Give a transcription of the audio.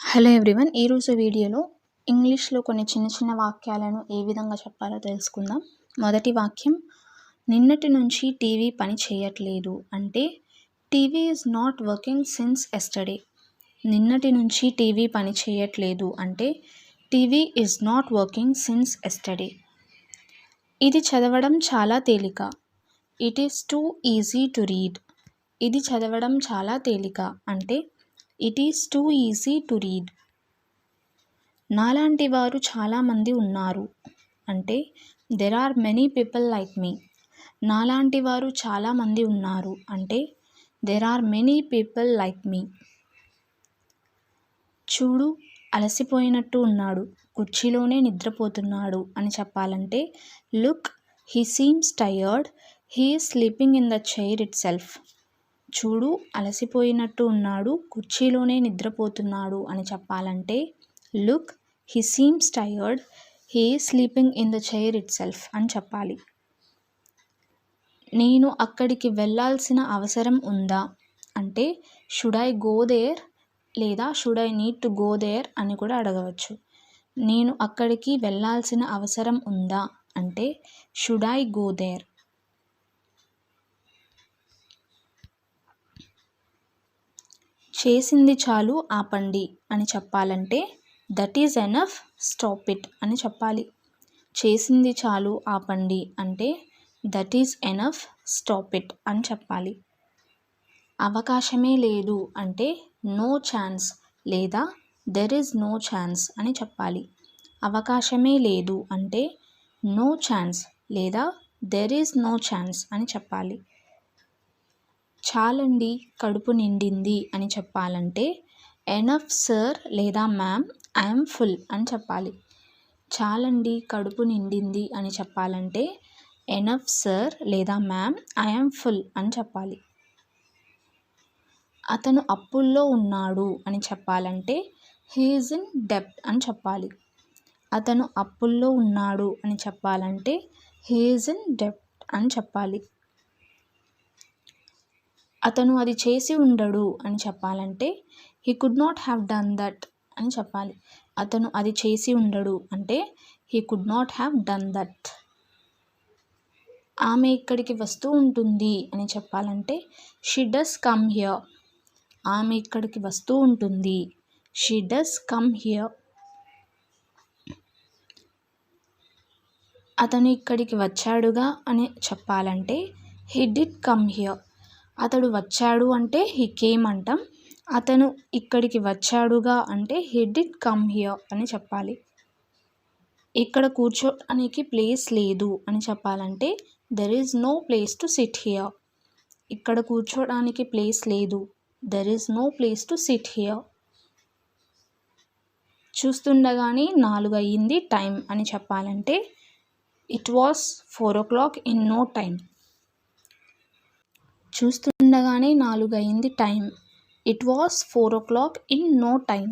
Hello everyone ఈరోజు వీడియోలో ఇంగ్లీష్లో కొన్ని చిన్న చిన్న వాక్యాలను ఏ విధంగా చెప్పాలో తెలుసుకుందాం. మొదటి వాక్యం నిన్నటి నుంచి టీవీ పని చేయట్లేదు అంటే TV is not working since yesterday. నిన్నటి నుంచి టీవీ పని చేయట్లేదు అంటే TV is not working since yesterday. ఇది చదవడం చాలా తేలిక. It is too easy to read. ఇది చదవడం చాలా తేలిక అంటే it is too easy to read నాలాంటి వారు చాలామంది ఉన్నారు. అంటే there are many people like me నాలాంటి వారు చాలామంది ఉన్నారు. అంటే there are many people like me చూడు అలసిపోయినట్టు ఉన్నాడు. కుర్చీలోనే నిద్రపోతున్నాడు అని చెప్పాలంటే look he seems tired he sleeping in the chair itself చూడు అలసిపోయినట్టు ఉన్నాడు కుర్చీలోనే నిద్రపోతున్నాడు అని చెప్పాలంటే look he seems tired he sleeping in the chair itself అని చెప్పాలి. నేను అక్కడికి వెళ్ళాల్సిన అవసరం ఉందా? అంటే షుడ్ ఐ గో దేర్? లేదా should I need to go there? అని కూడా అడగవచ్చు. నేను అక్కడికి వెళ్ళాల్సిన అవసరం ఉందా? అంటే షుడ్ ఐ గో దేర్? చేసింది చాలు ఆపండి అని చెప్పాలంటే that is enough stop it అని చెప్పాలి. చేసింది చాలు ఆపండి అంటే that is enough stop it అని చెప్పాలి. అవకాశమే లేదు అంటే నో ఛాన్స్ లేదా దెర్ ఈజ్ నో ఛాన్స్ అని చెప్పాలి. అవకాశమే లేదు అంటే నో ఛాన్స్ లేదా దెర్ ఈజ్ నో ఛాన్స్ అని చెప్పాలి. చాలండి కడుపు నిండింది అని చెప్పాలంటే ఎనఫ్ సర్ లేదా మ్యామ్ ఐఎమ్ ఫుల్ అని చెప్పాలి. చాలండి కడుపు నిండింది అని చెప్పాలంటే ఎనఫ్ సర్ లేదా మ్యామ్ ఐఎమ్ ఫుల్ అని చెప్పాలి. అతను అప్పుల్లో ఉన్నాడు అని చెప్పాలంటే హీఈస్ ఇన్ డెప్ట్ అని చెప్పాలి. అతను అప్పుల్లో ఉన్నాడు అని చెప్పాలంటే హీఈస్ ఇన్ డెప్ట్ అని చెప్పాలి. అతను అది చేసి ఉండడు అని చెప్పాలంటే he could not have done that అని చెప్పాలి. అతను అది చేసి ఉండడు అంటే he could not have done that ఆమె ఇక్కడికి వస్తూ ఉంటుంది అని చెప్పాలంటే షీ డస్ కమ్ హియర్ ఆమె ఇక్కడికి వస్తూ ఉంటుంది. షీ డస్ కమ్ హియర్ అతను ఇక్కడికి వచ్చాడుగా అని చెప్పాలంటే హీ డిడ్ కమ్ హియర్ అతడు వచ్చాడు అంటే హీ కేమ్ అంటాం అతను ఇక్కడికి వచ్చాడుగా అంటే హీ డిడ్ కమ్ హియర్ అని చెప్పాలి. ఇక్కడ కూర్చోడానికి ప్లేస్ లేదు అని చెప్పాలంటే there is no place to sit here. ఇక్కడ కూర్చోడానికి ప్లేస్ లేదు. There is no place to sit here. చూస్తుండగానే నాలుగు అయ్యింది టైం అని చెప్పాలంటే it was four o'clock in no time. చూస్తుండగానే నాలుగైంది time. It was four o'clock in no time